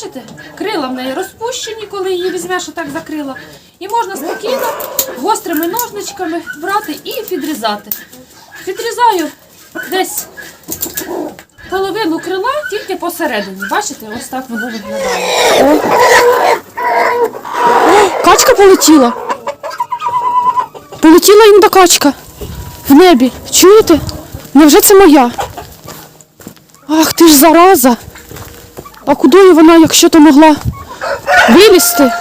Бачите? Крила в неї розпущені, коли її візьмеш, отак закрила. І можна спокійно гострими ножничками брати і підрізати. Підрізаю десь половину крила тільки посередині. Бачите, ось так воно виглядає. Качка полетіла. Полетіла індокачка в небі. Чуєте? Невже це моя? Ах ти ж зараза. А куди вона, якщо то могла вилізти?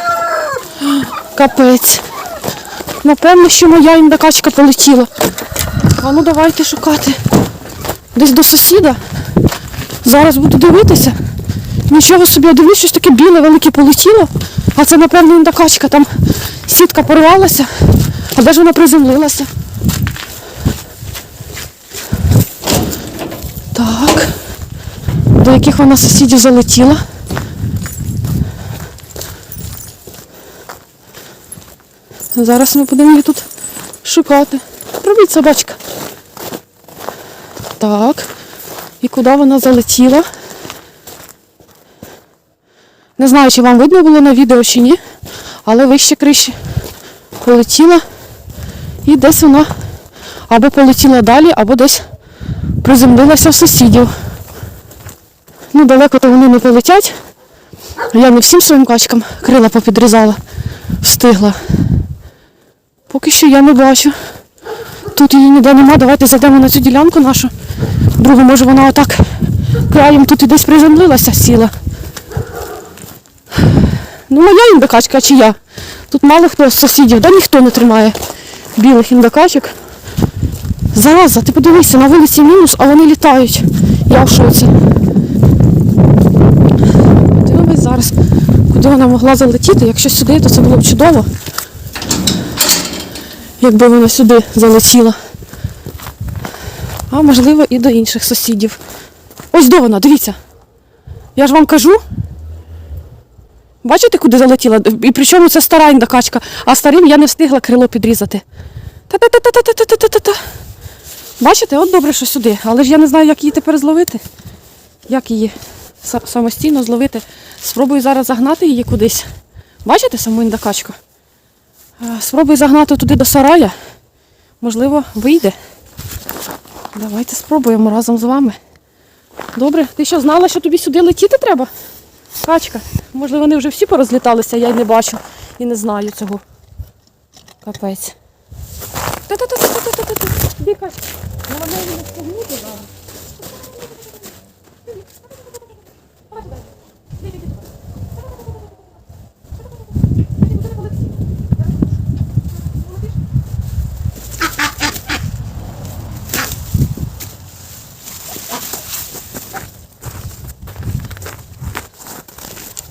Капець. Напевно, що моя індокачка полетіла. А ну давайте шукати. Десь до сусіда. Зараз буду дивитися. Нічого собі, я дивлюсь, щось таке біле, велике полетіло. А це, напевно, індокачка. Там сітка порвалася. А де ж вона приземлилася? Так. До яких вона сусідів залетіла? Зараз ми будемо її тут шукати. Привіт, собачка. Так. І куди вона залетіла? Не знаю, чи вам видно було на відео чи ні, але вище криші полетіла. І десь вона або полетіла далі, або десь приземлилася в сусідів. Ну, далеко то вони не полетять. Я не всім своїм качкам крила попідрізала, встигла. Поки що я не бачу. Тут її ніде нема. Давайте зайдемо на цю ділянку нашу. Другу, може вона отак краєм тут і десь приземлилася, сіла. Ну, моя індокачка чи я. Тут мало хто з сусідів, да ніхто не тримає білих індокачок. Зараза, ти подивися, на вулиці мінус, а вони літають. Я в шоці. Зараз, куди вона могла залетіти. Якщо сюди, то це було б чудово. Якби вона сюди залетіла. А можливо і до інших сусідів. Ось до вона, дивіться. Я ж вам кажу. Бачите, куди залетіла? І причому це стара індокачка, а старим я не встигла крило підрізати. Та-та-та-та-та-та-та-та-та-та. Бачите, от добре, що сюди. Але ж я не знаю, як її тепер зловити. Як її самостійно зловити. Спробую зараз загнати її кудись. Бачите саму індокачку? Е, Спробую загнати туди до сарая. Можливо, вийде. Давайте спробуємо разом з вами. Добре, ти що знала, що тобі сюди летіти треба? Качка. Може вони вже всі порозліталися, я й не бачу і не знаю цього. Капець. Та-та-та-та-та-та-та. Іди, Качка. Не спугнути зараз.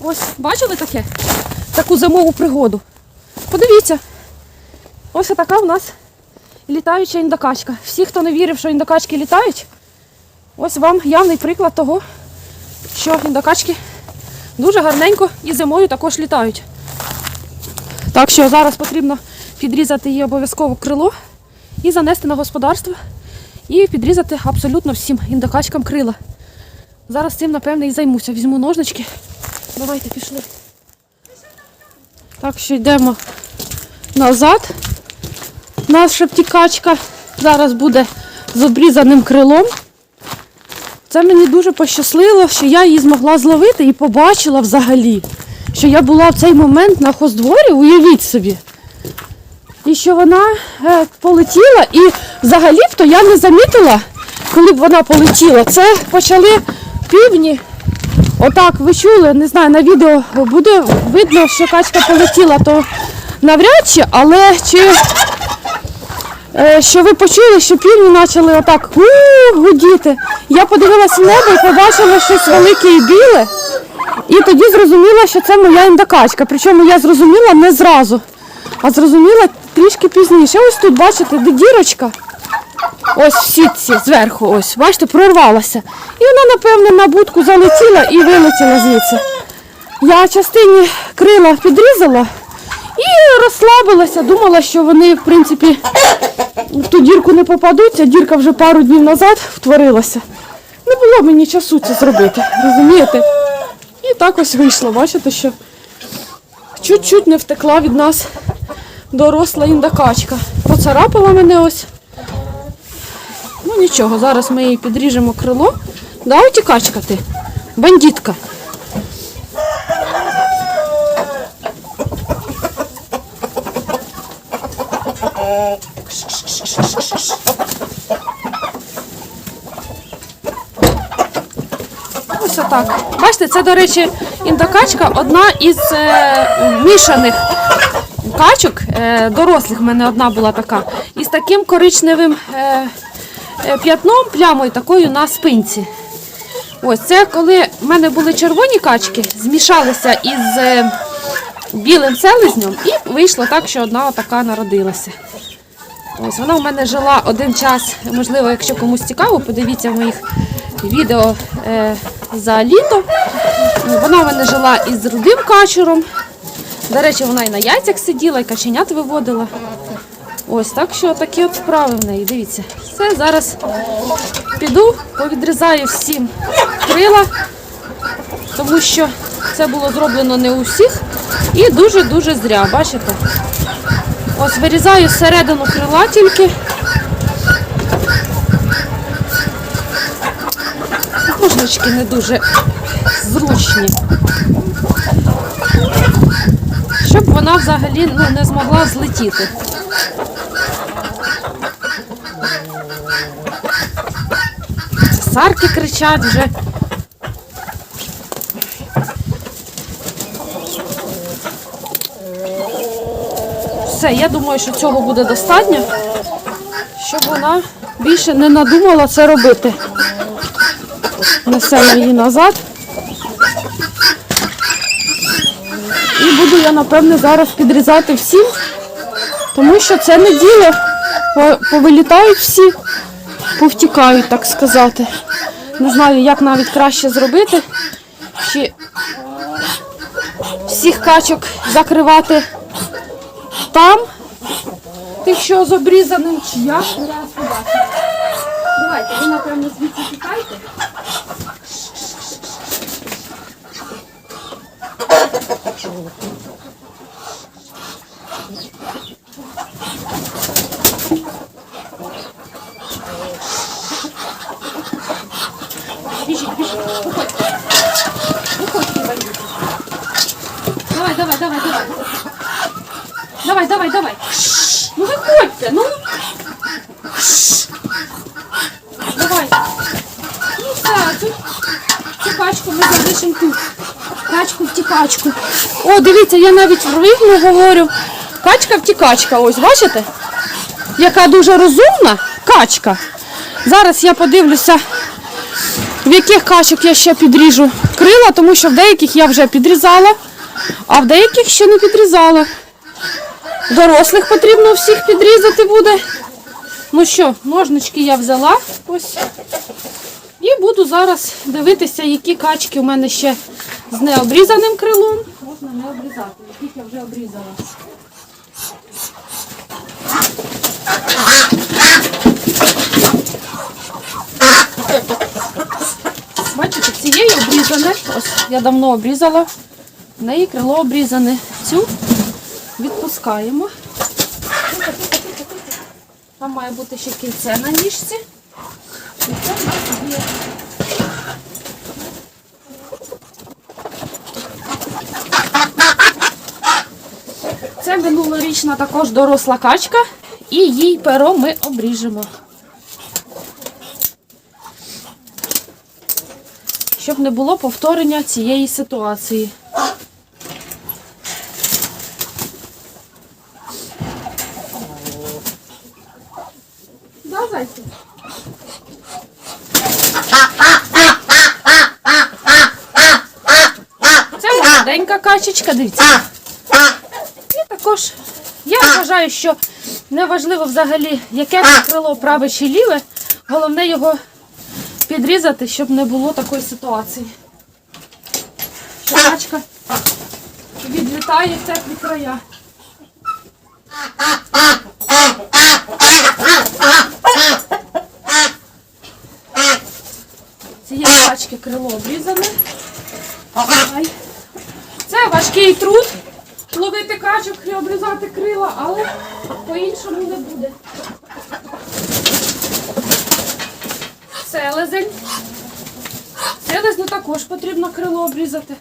Ось, бачили таке? Таку зимову пригоду. Подивіться. Ось така в нас літаюча індокачка. Всі, хто не вірив, що індокачки літають, ось вам явний приклад того, що індокачки дуже гарненько і зимою також літають. Так що зараз потрібно підрізати її обов'язково крило і занести на господарство, і підрізати абсолютно всім індокачкам крила. Зараз цим, напевне, і займуся. Візьму ножнички. Давайте пішли. Так що йдемо назад. Наша втікачка зараз буде з обрізаним крилом. Це мені дуже пощасливо, що я її змогла зловити і побачила взагалі, що я була в цей момент на хоздворі, уявіть собі. І що вона е, полетіла, і взагалі-то я не замітила, коли б вона полетіла. Це почали півні Отак, ви чули, не знаю, на відео буде видно, що качка полетіла, то навряд чи, але чи е, що ви почули, що півні почали отак гудіти. Я подивилась в небо і побачила щось велике і біле. І тоді зрозуміла, що це моя індокачка. Причому я зрозуміла не зразу, а зрозуміла трішки пізніше. Ось тут, бачите, де дірочка. Ось в сітці зверху, ось, бачите, прорвалася. І вона, напевно, на будку залетіла і вилетіла звідси. Я частині крила підрізала і розслабилася, думала, що вони, в принципі, в ту дірку не попадуть, а дірка вже пару днів назад втворилася. Не було мені часу це зробити, розумієте? І так ось вийшло. Бачите, що чуть-чуть не втекла від нас доросла індакачка. Поцарапала мене ось. Ну нічого, зараз ми їй підріжемо крило. Да, утікачка ти? Бандитка. Ось отак. Бачите, це, до речі, індокачка одна із е, мішаних качок. Е, дорослих в мене одна була така. Із таким коричневим е, п'ятном, плямою такою на спинці. Ось це коли в мене були червоні качки, змішалися із е, білим селезнем, і вийшло так, що одна така народилася. Ось вона в мене жила один час. Можливо, якщо комусь цікаво, подивіться в моїх відео е, за літо. Вона в мене жила із рудим качуром. До речі, вона і на яйцях сиділа, і каченят виводила. Ось так що такі от справи в неї. Дивіться. Все, зараз піду, повідрізаю всім крила, тому що це було зроблено не у всіх. І дуже-дуже зря, бачите? Ось вирізаю середину крила тільки. Ножнички не дуже зручні. Щоб вона взагалі ну, не змогла злетіти. Сарки кричать вже. Все, я думаю, що цього буде достатньо, щоб вона більше не надумала це робити. Несемо її назад. І буду я, напевне, зараз підрізати всім, тому що це не діло. Повилітають всі, повтікають, так сказати. Не знаю, як навіть краще зробити. Чи всіх качок закривати там, тих, що з обрізаним, чи як. Давайте, ви, напевно, звідси тікайте. Біжіть, біжіть, виходьте. Давай, давай, давай, давай. Давай, давай, давай. Ну виходьте, ну. Давай. Ну все, цю, цю качку ми залишимо тут. Качку втікачку. О, дивіться, я навіть в рифму говорю. Качка втікачка, ось, бачите? Яка дуже розумна качка. Зараз я подивлюся, в яких качок я ще підріжу крила, тому що в деяких я вже підрізала, а в деяких ще не підрізала. Дорослих потрібно всіх підрізати буде. Ну що, ножнички я взяла ось. І буду зараз дивитися, які качки у мене ще з необрізаним крилом. Можна не обрізати, яких я вже обрізала. Бачите, цієї обрізане. Ось я давно обрізала. В неї крило обрізане. Цю відпускаємо. Там має бути ще кільце на ніжці. І це в нас є. Це минулорічна також доросла качка, і їй перо ми обріжемо. Щоб не було повторення цієї ситуації. Це молоденька качечка, дивіться. І також я вважаю, що неважливо взагалі, яке крило праве чи ліве, головне його підрізати, щоб не було такої ситуації. Що качка відлітає в теплі края. Цієї качки крило обрізане. Це важкий труд. Ловити качок і обрізати крила, але по-іншому не буде. Селезень. Селезню також потрібно крило обрізати.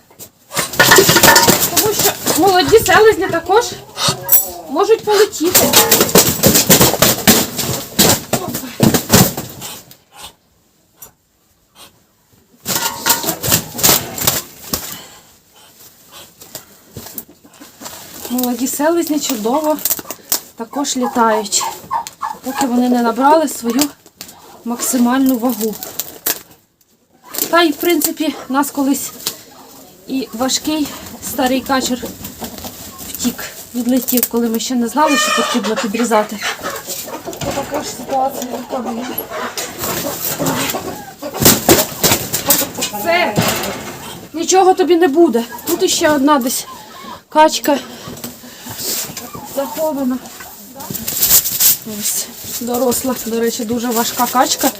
Тому що молоді селезні також можуть полетіти. Молоді селезні чудово також літають, поки вони не набрали свою максимальну вагу. Та й, в принципі, нас колись і важкий старий качер втік, відлетів, коли ми ще не знали, що потрібно підрізати. Така ж ситуація є. Все, нічого тобі не буде. Тут іще одна десь качка захована. Ось, доросла, до речі, дуже важка качка,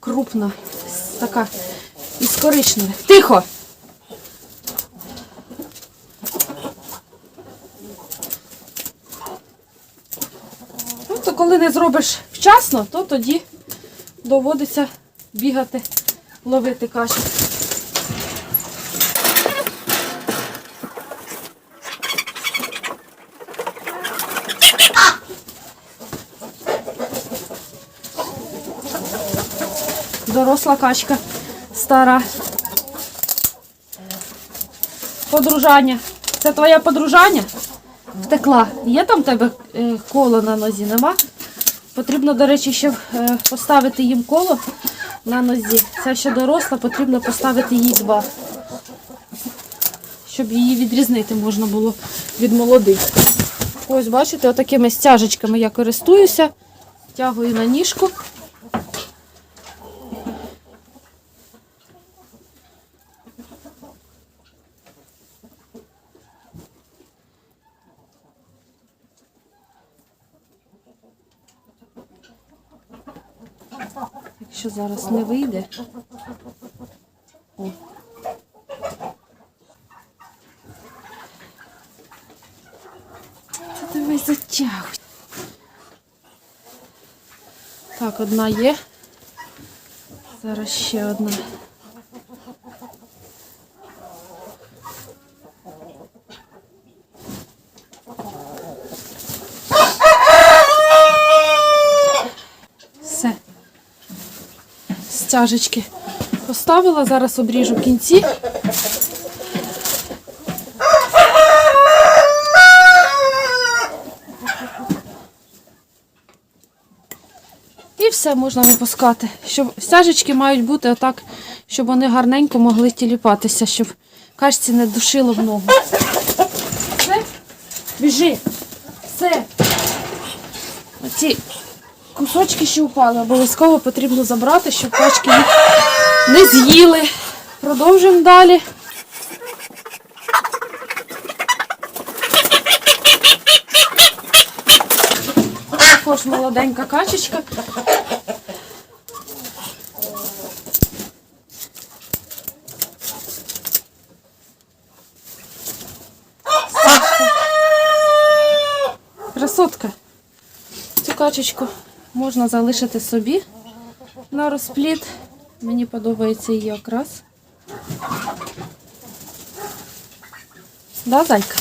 крупна, така із коричневих. Тихо! Ну, то коли не зробиш вчасно, то тоді доводиться бігати, ловити качок. Доросла качка, стара. Подружання. Це твоя подружання? Втекла. Є там в тебе е, коло на нозі? Нема? Потрібно, до речі, ще поставити їм коло на нозі. Це ще доросла, потрібно поставити їй два. Щоб її відрізнити можна було від молодих. Ось, бачите, отакими стяжечками я користуюся. Тягую на ніжку. Якщо зараз не вийде. О. Це тебе затягуй. Так, одна є. Зараз ще одна. Стяжечки поставила, зараз обріжу кінці. І все можна випускати. Щоб стяжечки мають бути отак, щоб вони гарненько могли тіліпатися, щоб качці не душило в ногу. Все, біжи. Все. Оці кусочки, що упали, обов'язково потрібно забрати, щоб качки не з'їли. Продовжуємо далі. Також молоденька качечка. Красотка. Цю качечку можна залишити собі на розпліт. Мені подобається її окрас. Да, зайка?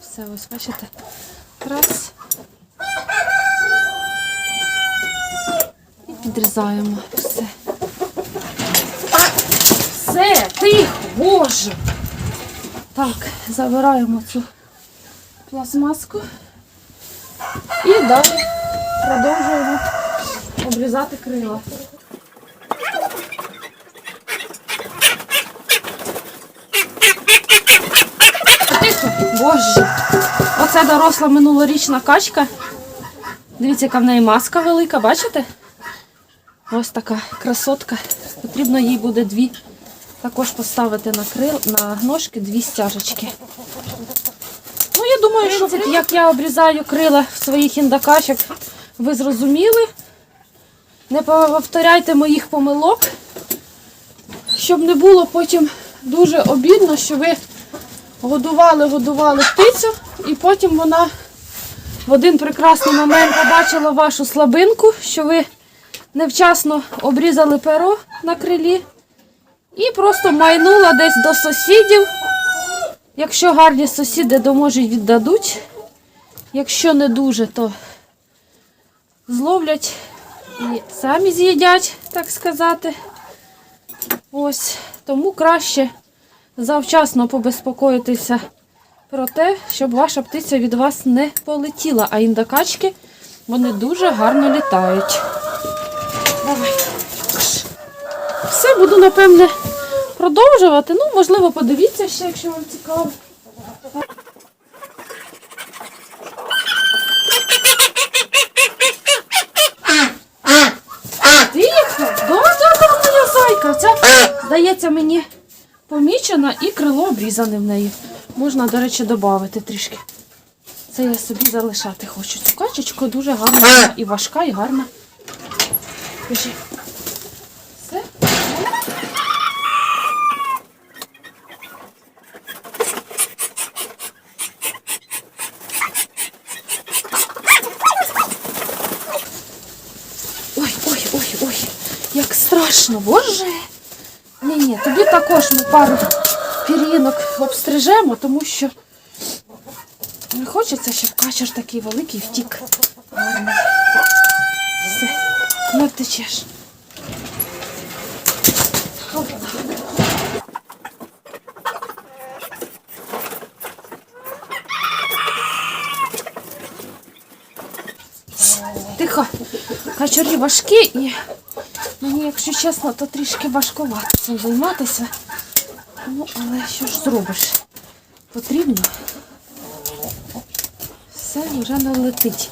Все, ось бачите. Раз. І підрізаємо все. Все, тихо, боже. Так, забираємо цю пластмаску і далі продовжуємо обрізати крила. Тихо, боже. Оце доросла минулорічна качка. Дивіться, яка в неї маска велика, бачите? Ось така красотка. Потрібно їй буде дві також поставити на крил, на ножки дві стяжечки. Думаю, що як я обрізаю крила в своїх індакачок, ви зрозуміли. Не повторяйте моїх помилок, щоб не було потім дуже обідно, що ви годували, годували птицю, і потім вона в один прекрасний момент побачила вашу слабинку, що ви невчасно обрізали перо на крилі і просто майнула десь до сусідів. Якщо гарні сусіди, то віддадуть. Якщо не дуже, то зловлять і самі з'їдять, так сказати. Ось. Тому краще завчасно побезпокоїтися про те, щоб ваша птиця від вас не полетіла. А індокачки вони дуже гарно літають. Давай. Все, буду, напевне, продовжувати. Ну, можливо, подивіться ще, якщо вам цікаво. Тихо, да-да-да, моя зайка. Ця, здається, мені помічена і крило обрізане в неї. Можна, до речі, додати трішки. Це я собі залишати хочу. Цю качечку дуже гарна і важка, і гарна. Біжи. Страшно, боже. Ні, ні, тобі також ми пару пір'їнок обстрижемо, тому що не хочеться, щоб качер такий великий втік. Все, не втечеш. Тихо. Качарі важкі і мені, якщо чесно, то трішки важкувато цим займатися. Ну, але що ж зробиш? Потрібно. Все вже не летить.